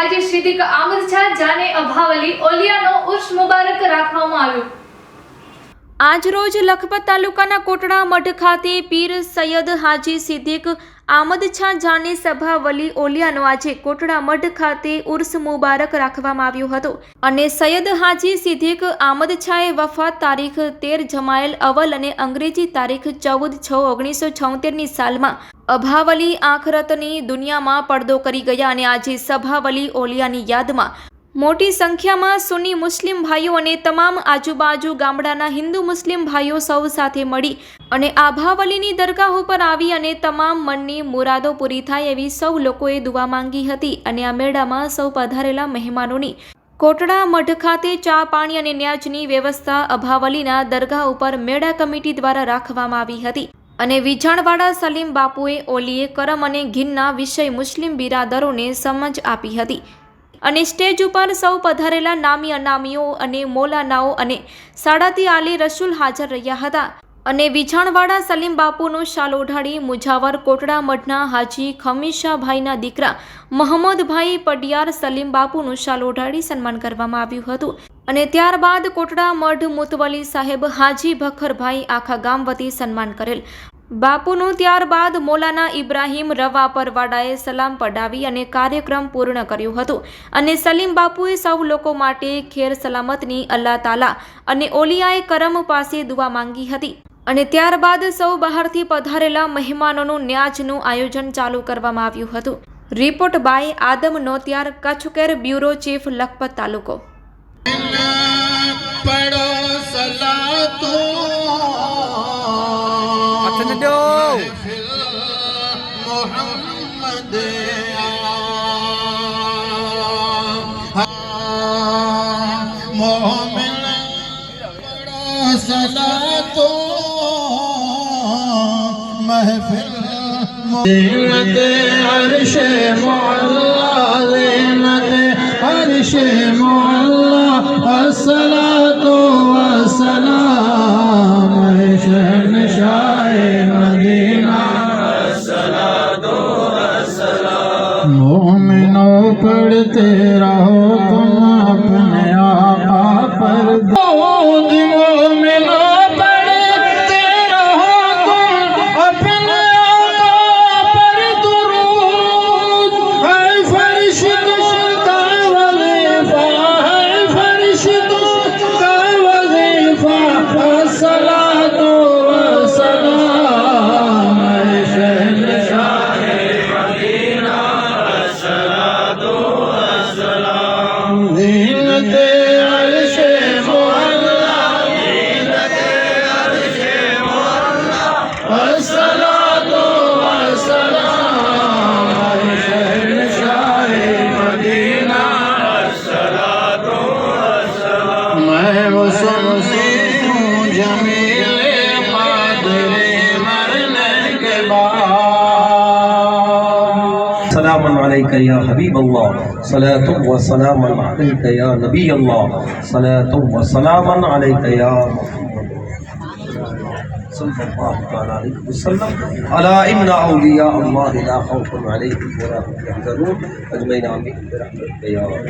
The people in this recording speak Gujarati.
હાજી સિદ્દીક આમદ છા, જાને અભાવલી ઓલિયાનો ઉર્સ મુબારક રાખવામાં આવ્યો. આજરોજ લખપત તાલુકાના કોટડા મઠ ખાતે પીર સૈયદ હાજી સિદ્દીક આમદ છા, જાની સભા વલી ઓલિયાનો આજે કોટડા મઢ ખાતે ઉર્સ મુબારક રાખવામાં આવ્યો હતો. અને સૈયદ હાજી સિદ્દીક આમદ છાએ વફાત તારીખ તેર જમાયેલ અવલ અને અંગ્રેજી તારીખ ચૌદ છ ઓગણીસો છોતેરની સાલમાં અભાવલી આખરતની દુનિયામાં પડદો કરી ગયા અને આજે સભાવલી ઓલિયાની યાદમાં મોટી સંખ્યામાં સુન્ની મુસ્લિમ ભાઈઓ અને તમામ આજુબાજુ ગામડાના હિન્દુ મુસ્લિમ ભાઈઓ સૌ સાથે મળી અને આભાવલીની દરગાહ ઉપર આવી અને તમામ મનની મુરાદો પૂરી થાય એવી સૌ લોકોએ દુવા માંગી હતી અને આ મેળામાં સૌ પધારેલા મહેમાનોની કોટડા મઢ ખાતે ચા, પાણી અને ન્યાજની વ્યવસ્થા અભાવલીના દરગાહ ઉપર મેળા કમિટી દ્વારા રાખવામાં આવી હતી. અને વિજાણવાડા સલીમ બાપુએ ઓલીએ કરમ અને ઘિનના વિષય મુસ્લિમ બિરાદરોને સમજ આપી હતી. અને સ્ટેજ ઉપર સૌ પધારેલા નામી અનામીઓ અને મોલાનાઓ અને સાડાતી આલી રસૂલ હાજર રહ્યા હતા. અને વિછાણવાડા સલીમ બાપુનું શાલ ઓઢાડી મુજાવર કોટડા મઠના હાજી ખમીશાભાઈના દીકરા મોહમ્મદભાઈ પડિયાર સલીમ બાપુનું શાલ ઓઢાડી સન્માન કરવામાં આવ્યું હતું. અને ત્યારબાદ કોટડા મઢ મુતવલી સાહેબ હાજી ભખરભાઈ આખા ગામ વતી સન્માન કરેલ. બાપુનું ત્યારબાદ મોલાના ઇબ્રાહીમ રવા પરવાડાએ સલામ પડાવી અને કાર્યક્રમ પૂર્ણ કર્યો હતો. અને સલીમ બાપુએ સૌ લોકો માટે ખેર સલામતની અલ્લાહ તાલા અને ઓલિયાએ કરમ પાસે દુવા માંગી હતી. અને ત્યારબાદ સૌ બહારથી પધારેલા મહેમાનોનું ન્યાજનું આયોજન ચાલુ કરવામાં આવ્યું હતું. રિપોર્ટ બાય આદમ નોતિયાર, કચ્છકેર બ્યુરો ચીફ, લખપત તાલુકો. પડો સલા زینت عرش معلا زینت عرش معلا الصلاة والسلام شهن شاہ مدینہ الصلاة والسلام مومنوں پڑھتے رہو تم عليك يا حبيب الله. صلاة وسلام عليك يا نبي الله. صلاة وسلام عليك يا صلى الله تعالى عليه وسلم. ألا إن أولياء الله لا خوف عليهم ولا هم يحزنون. أجمعين آمين برحمتك يا رب